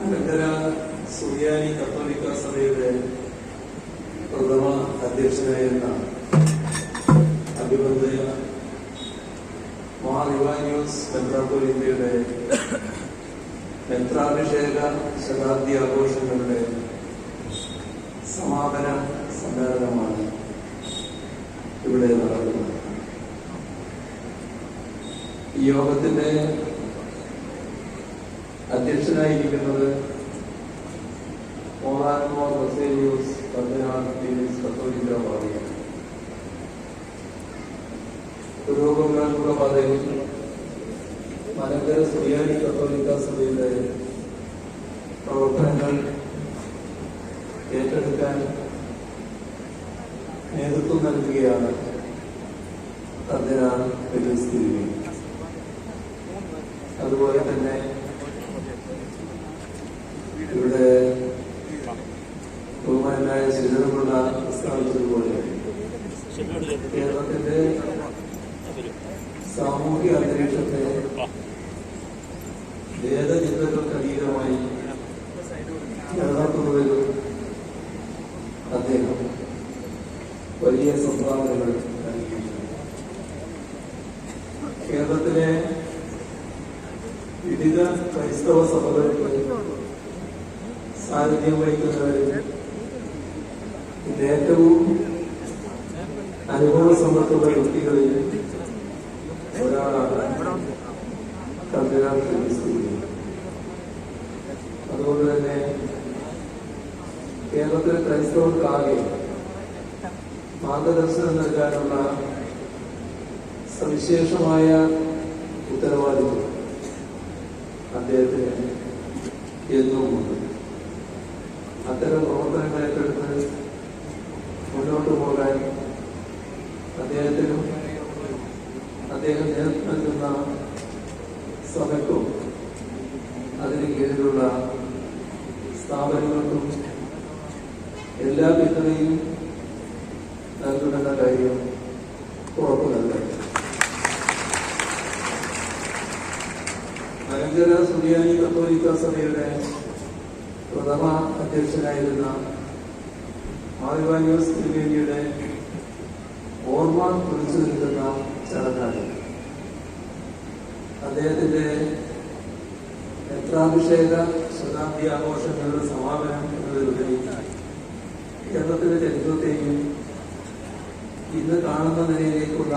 മലങ്കര സുറിയാനി കത്തോലിക്ക സഭയുടെ പ്രഥമ അധ്യക്ഷനായിരുന്ന അഭിബന്ധയ മഹാദിവാനിയോസ് മെത്രാപ്പൊലിത്തയുടെ മെത്രാഭിഷേക ശതാബ്ദി ആഘോഷങ്ങളുടെ സമാപന സമ്മേളനമാണ് ഇവിടെ നടക്കുന്നത് യോഗത്തിന്റെ അധ്യക്ഷനായിരിക്കുന്നത് മോറാൻമോ ബസേലിയോസ് പതിനാറ് ഫീലിക്സ് കത്തോലിക്ക പാതയാണ് പുരോഗമനാത്മക പാതയിൽ മലങ്കര സുറിയാനി കത്തോലിക്ക സഭയുടെ പ്രവർത്തനങ്ങൾ ഏറ്റെടുക്കാൻ നേതൃത്വം നൽകുകയാണ് കർദിനാൾ ഫെലിക്സ് തിരുവി അതുപോലെ തന്നെ ഇവിടെ ബഹുമാനായ ശ്രീധരമുള്ള സ്ഥാപിച്ചതുപോലെ കേരളത്തിന്റെ സാമൂഹിക അന്തരീക്ഷത്തെ ഭേദചിന്തകൾക്ക് അതീതമായി നിലനിർത്തുന്നതിലും അദ്ദേഹം വലിയ സംഭാവനകൾ നൽകിയിട്ടുണ്ട്. കേരളത്തിലെ വിവിധ ക്രൈസ്തവ സഭകൾക്ക് സാന്നിധ്യം വഹിക്കുന്നവരിൽ ഇന്ന് ഏറ്റവും അനുഭവ സമ്പത്തുള്ള വ്യക്തികളിൽ ഒരാളാണ് അതുകൊണ്ട് തന്നെ കേരളത്തിലെ ക്രൈസ്തവർക്കാകെ മാർഗദർശനം നൽകാനുള്ള സവിശേഷമായ ഉത്തരവാദിത്വം അദ്ദേഹത്തിന് എന്നുമുണ്ട് അത്തരം പ്രവർത്തനങ്ങൾ ഏറ്റെടുത്ത് മുന്നോട്ട് പോകാൻ അദ്ദേഹത്തിനും അദ്ദേഹം നേതൃത്വം നൽകുന്ന സഭയ്ക്കും അതിന് കീഴിലുള്ള സ്ഥാപനങ്ങൾക്കും എല്ലാ പിന്തുണയും നൽകുമെന്ന കാര്യം ഉറപ്പു നൽകാം മലങ്കര സുറിയാനി കത്തോലിക്ക സഭയുടെ പ്രഥമ അധ്യക്ഷനായിരുന്ന മാറിവാന്യൂസ് ത്രിവേദിയുടെ ഓർമ്മ കുറിച്ചു നിൽക്കുന്ന ചടങ്ങാണ്. അദ്ദേഹത്തിന്റെ യത്രാഭിഷേക ശതാബ്ദി ആഘോഷങ്ങളുടെ സമാപനം എന്നതിലുപരി കേരളത്തിന്റെ ചരിത്രത്തെയും ഇന്ന് കാണുന്ന നിലയിലേക്കുള്ള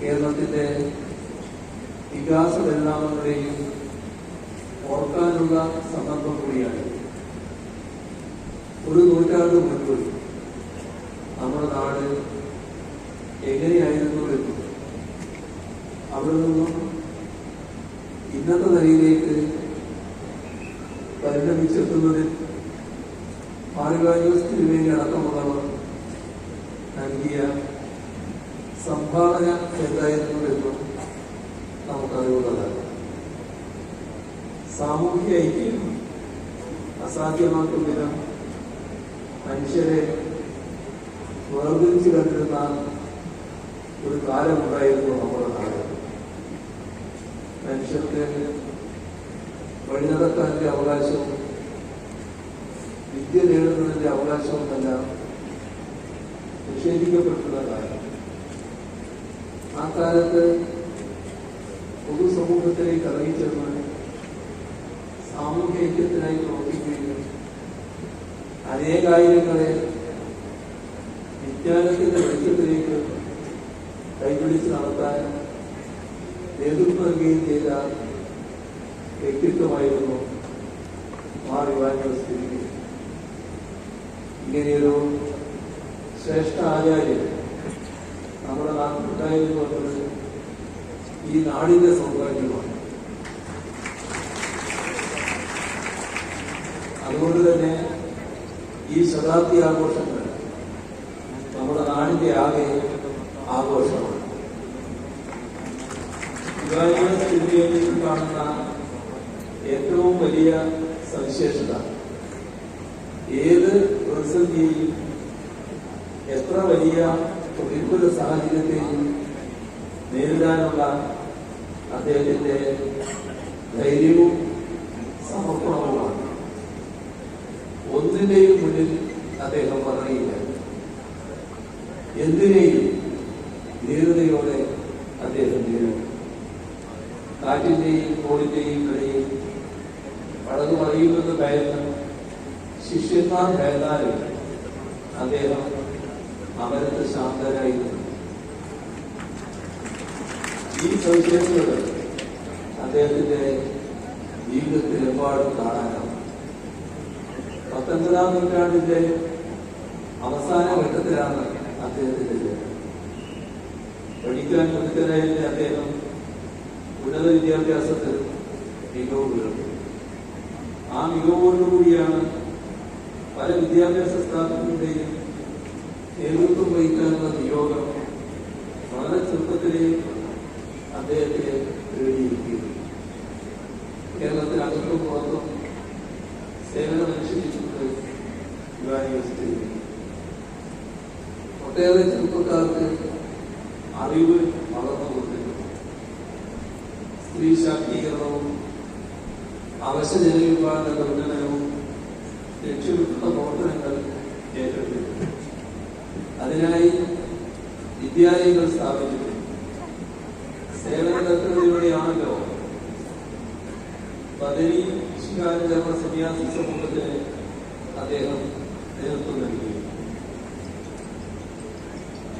കേരളത്തിന്റെ വികാസ പരിണാമങ്ങളെയും ഓർക്കാനുള്ള സന്ദർഭം കൂടിയാണ്. ഒരു നൂറ്റാണ്ട് മുൻപ് നമ്മുടെ നാട് എങ്ങനെയായിരുന്നു എന്നും അവിടെ നിന്നും ഇന്നത്തെ നിലയിലേക്ക് പരിണമിച്ചെത്തുന്നതിൽ മാറിവായൂസ് തിരുവേലി അടക്കമുള്ളവർ നൽകിയ സംഭാവന എന്തായിരുന്നു എന്നും നമുക്കറിവുള്ളതാണ്. സാമൂഹ്യ ഐക്യം അസാധ്യമാക്കും വിധം മനുഷ്യരെ വേർതിരിച്ചു കണ്ടിരുന്ന ഒരു കാലമുണ്ടായിരുന്നു നമ്മുടെ നാട്. മനുഷ്യർക്ക് വഴി നടക്കാനുള്ള അവകാശവും വിദ്യ നേടുന്നതിന്റെ അവകാശവുമെല്ലാം നിഷേധിക്കപ്പെട്ടുള്ള കാലം. ആ കാലത്ത് പൊതുസമൂഹത്തിലേക്ക് ഇറങ്ങിച്ചെന്ന് സാമൂഹ്യ ഐക്യത്തിനായി പ്രവർത്തിക്കുകയും അനേകായിരങ്ങളെ വിജ്ഞാനത്തിന്റെ വെളിച്ചത്തിലേക്ക് കൈപിടിച്ച് നടത്താൻ നേതൃത്വം നൽകുകയും ചെയ്ത വ്യക്തിത്വമായിരുന്നു മാറിവാന്യൂസ് തിരികെ ഇങ്ങനെയൊരു ശ്രേഷ്ഠ ആചാര്യൻ നമ്മുടെ നാട്ടിലുണ്ടായിരുന്നു എന്നത് ഈ നാടിന്റെ സൗഭാഗ്യമാണ്. അതുകൊണ്ട് തന്നെ ഈ ശതാബ്ദി ആഘോഷങ്ങൾ നമ്മുടെ നാടിന്റെ ആകെ ആഘോഷമാണ്. തിരുവേദിയിൽ കാണുന്ന ഏറ്റവും വലിയ സവിശേഷത. ഏത് പ്രതിസന്ധിയെയും എത്ര വലിയ പ്രതികൂല സാഹചര്യത്തെയും നേരിടാനുള്ള അദ്ദേഹത്തിന്റെ ധൈര്യവും ഒന്നിന്റെയും മുന്നിൽ അദ്ദേഹം പറയുകയില്ല എന്തിനേയും ധീരതയോടെ അദ്ദേഹം നേരിടും കാറ്റിന്റെയും കോളിന്റെയും ഇടയിൽ വളർന്നു അറിയുന്നത് ഭയന്ന് ശിഷ്യന്മാർ ഭയന്നാലും അദ്ദേഹം അമരത്ത് ശാന്തരായിരുന്നു ഈ സവിശേഷതകൾ അദ്ദേഹത്തിന്റെ ജീവിതത്തിലെമ്പാടും കാണാനാവും പത്തൊൻപതാം നൂറ്റാണ്ടിന്റെ അവസാന ഘട്ടത്തിലാണ് അദ്ദേഹത്തിന്റെ ജനനം പഠിക്കാൻ മുൻകരായിരുന്ന അദ്ദേഹം ഉന്നത വിദ്യാഭ്യാസത്തിൽ മികവ് പുലർത്തി. ആ മികവോടുകൂടിയാണ് പല വിദ്യാഭ്യാസ സ്ഥാപനങ്ങളുടെയും നേതൃത്വം വഹിക്കാനുള്ള നിയോഗം വളരെ ചെറുപ്പത്തിലെ അദ്ദേഹത്തെ തേടിയിരിക്കുന്നു കേരളത്തിനകത്തും പുറത്തും യുവാനിവേഴ്സിറ്റിയിൽ ഒട്ടേറെ ചെറുപ്പക്കാർക്ക് അറിവ് വളർന്നു കൊടുത്തിട്ടുണ്ട് സ്ത്രീ ശാക്തീകരണവും അവശ്യ ജനവിഭാഗങ്ങളുടെ ഉന്നമനവും ലക്ഷ്യമിട്ടുള്ള പ്രവർത്തനങ്ങൾ ഏറ്റെടുത്തിട്ടുണ്ട് അതിനായി വിദ്യാലയങ്ങൾ സ്ഥാപിച്ചിട്ടുണ്ട് സേവന തത്വതയിലൂടെയാണല്ലോ ബദരി ശിഖാനുചരണ സന്യാസി സമൂഹത്തിന് അദ്ദേഹം നേതൃത്വം നൽകുകയും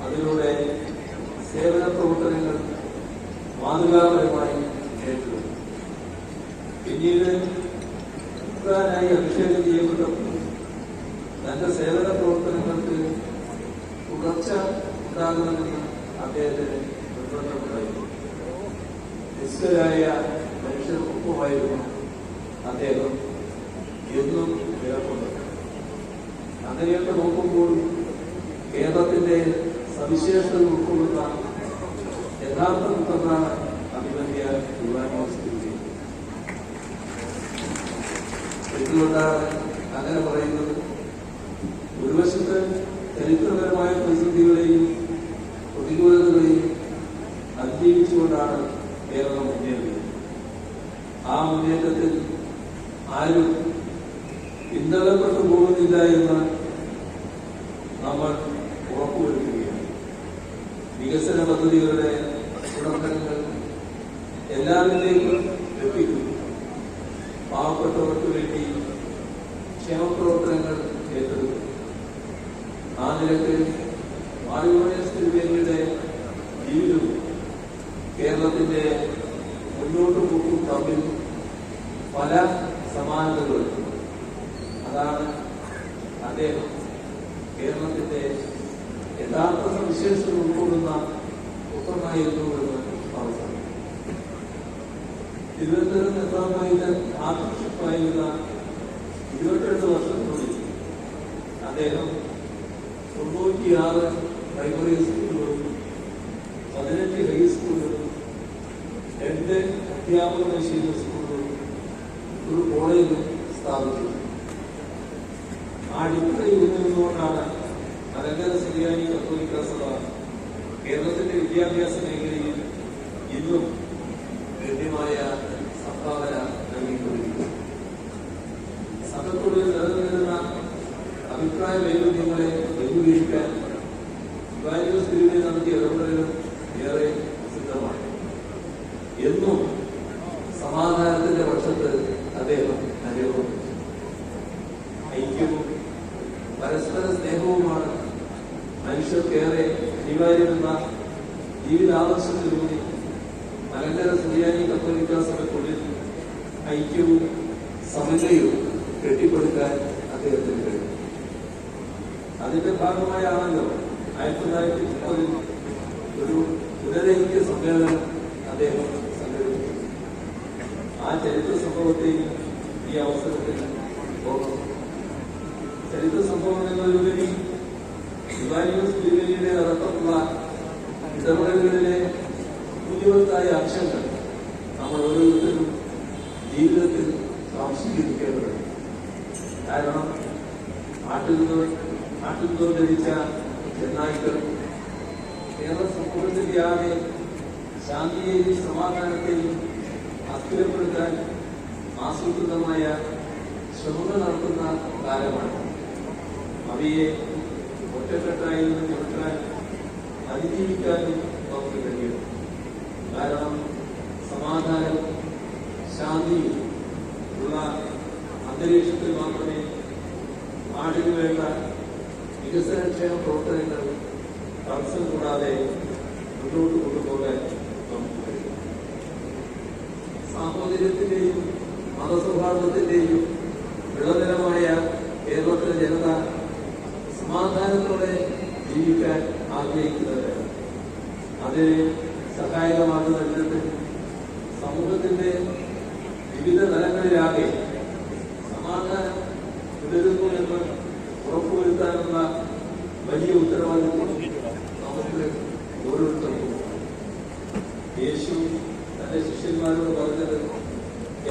അതിലൂടെ സേവന പ്രവർത്തനങ്ങൾ മാതൃകാപരമായി ഏറ്റെടുത്തു പിന്നീട് ഉക്രാനായി അഭിഷേകം ചെയ്യപ്പെട്ടപ്പോൾ തന്റെ സേവന പ്രവർത്തനങ്ങൾക്ക് തുടർച്ച ഉണ്ടാകണമെന്ന് അദ്ദേഹത്തിന് നിർബന്ധമുണ്ടായിരുന്നു നിസ്കരായ മനുഷ്യർക്കൊപ്പമായിരുന്നു അദ്ദേഹം എന്നും നിലകൊണ്ടത്. അങ്ങനെയൊക്കെ നോക്കുമ്പോൾ കേരളത്തിന്റെ സവിശേഷത ഉൾക്കൊള്ളുന്ന യഥാർത്ഥ മുഖമാണ് അഭിമന്യ എന്തുകൊണ്ടാണ് അങ്ങനെ പറയുന്നത്? ഒരു വശത്ത് ചരിത്രപരമായ പ്രതിസന്ധികളെയും പ്രതികൂലതകളെയും അതിജീവിച്ചുകൊണ്ടാണ് കേരളം മുന്നേറിയത്. ആ മുന്നേറ്റത്തിൽ ആരും പിന്തള്ളപ്പെട്ടു പോകുന്നില്ല എന്ന് നമ്മൾ ഉറപ്പുവരുത്തുകയാണ് വികസന പദ്ധതികളുടെ ഗുണഫലങ്ങൾ എല്ലാവരിലേക്കും എത്തിക്കുന്നു പാവപ്പെട്ടവർക്ക് വേണ്ടി ക്ഷേമപ്രവർത്തനങ്ങൾ ഏറ്റെടുക്കും ആ നിലയ്ക്ക് മാറിയോണിയുടെ ജീവിതവും കേരളത്തിന്റെ മുന്നോട്ട് പോക്കും തമ്മിൽ പല സമാനതകളുണ്ട് അതാണ് അദ്ദേഹം കേരളത്തിന്റെ യഥാർത്ഥ സവിശേഷത ഉൾക്കൊള്ളുന്ന പുത്രനായിരുന്നു എന്ന് അവസാനം തിരുവനന്തപുരം എത്താമായിട്ട് ആകർഷിപ്പായിരുന്ന ഇരുപത്തിരണ്ട് വർഷത്തിനുള്ളിൽ അദ്ദേഹം തൊണ്ണൂറ്റിയാറ് പ്രൈമറി സ്കൂളുകളും പതിനെട്ട് ഹൈസ്കൂളുകളും രണ്ട് അധ്യാപക പരിശീലന സ്കൂളുകളും ഒരു കോളേജും സ്ഥാപിച്ചു ആ ഡിഗ്രി നിന്നുകൊണ്ടാണ് മലങ്കര സിരിയാനി കത്തോലിക്ക സഭ കേരളത്തിന്റെ വിദ്യാഭ്യാസ മേഖലയിൽ ഇന്നും ഗണ്യമായ സംഭാവന നൽകിക്കൊണ്ടിരിക്കുന്നു. സഭത്തോട് നിലനിന്നിരുന്ന അഭിപ്രായ വൈരുദ്ധ്യങ്ങളെ ലഘൂകരിക്കാൻ ഇവാനിയോസ് തിരുവിനെ നടത്തിയ ഇടപെടലും ഏറെ സിദ്ധമാണ് എന്നും സമാധാനത്തിന്റെ പക്ഷത്ത് അദ്ദേഹം അനുഭവം ഐക്യവും പരസ്പര സ്നേഹവുമാണ് മനുഷ്യർക്കേറെ അനിവാര്യമെന്ന ജീവിതാദർശത്തിലൂടെ മലങ്കര സുറിയാനി കത്തോലിക്ക സഭയ്ക്കുള്ളിൽ ഐക്യവും സമന്വയവും കെട്ടിപ്പടുക്കാൻ അദ്ദേഹത്തിന് കഴിയും. അതിന്റെ ഭാഗമായാണല്ലോ ആയിരത്തി തൊള്ളായിരത്തി മുപ്പതിൽ ഒരു പുനരൈക്യ സമ്മേളനം അദ്ദേഹം സംഘടിപ്പിച്ചു. ആ ചരിത്ര സംഭവത്തെയും ഈ അവസരത്തിൽ ചരിത്ര സംഭവങ്ങളിലുപരി ഇവാനിയോസ് തിരുവല്ലിയുടെ അടക്കമുള്ള ഇടപെടലുകളിലെ മൂല്യവത്തായ അംശങ്ങൾ നമ്മൾ ഓരോരുത്തരും ജീവിതത്തിൽ സ്വാംശീകരിക്കേണ്ടതുണ്ട് കാരണം നാട്ടിൽ നിന്ന് നാട്ടിൽ നിന്ന് ലഭിച്ച ചെന്നായ്ക്കൾ കേരള സമൂഹത്തിന്റെ ആകെ ശാന്തിയെയും സമാധാനത്തെയും അസ്ഥിരപ്പെടുത്താൻ ആസൂത്രിതമായ ശ്രമങ്ങൾ നടത്തുന്ന കാലമാണ്. അവയെ ഒറ്റക്കെട്ടായി നിന്ന് ചെറുക്കാൻ അതിജീവിക്കാനും നമുക്ക് കഴിയും കാരണം സമാധാനം ശാന്തി ഉള്ള അന്തരീക്ഷത്തിൽ മാത്രമേ നാടിന് വേണ്ട വികസനക്ഷേമ പ്രവർത്തനങ്ങൾ തടസ്സം കൂടാതെ മുന്നോട്ട് കൊണ്ടുപോകാൻ നമുക്ക് കഴിയും സാഹോദര്യത്തിന്റെയും മതസൗഹാർദ്ദത്തിന്റെയും ജീവിക്കാൻ ആഗ്രഹിക്കുന്നവരാണ്. അതിന് സഹായകമാകുന്ന സമൂഹത്തിന്റെ വിവിധ തലങ്ങളിലാകെ സമാധാനം തുടരുന്നു എന്ന് ഉറപ്പുവരുത്താനുള്ള വലിയ ഉത്തരവാദിത്വം നമുക്ക് ഓരോരുത്തർക്കും യേശു തന്റെ ശിഷ്യന്മാരോട് പറഞ്ഞത്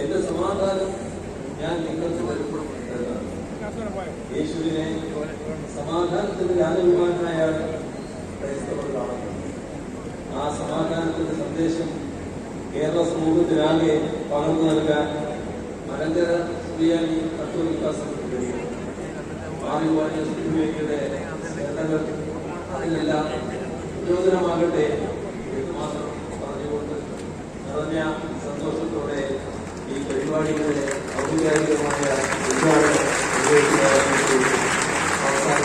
എന്റെ സമാധാനം ഞാൻ നിങ്ങൾക്ക് നൽകും എന്നാണ് യേശുവിനെ സമാധാനത്തിന്റെ രാജകുമാരനായ ക്രൈസ്തവർ കാണുന്നത് ആ സമാധാനത്തിന്റെ സന്ദേശം കേരള സമൂഹത്തിനാകെ പകർന്നു നൽകാൻ മലങ്കര സ്ത്രീയായി തത്വവികാസത്തിന് കഴിയും മാറിവാണിയ സുഖിയുടെ നേട്ടങ്ങൾ അതിനെല്ലാം പ്രചോദനമാകട്ടെ എന്ന് മാത്രം പറഞ്ഞുകൊണ്ട് നിറഞ്ഞ സന്തോഷത്തോടെ ഈ പരിപാടികളുടെ ഔപചാരികമായ ഉദ്ഘാടനം అవసరం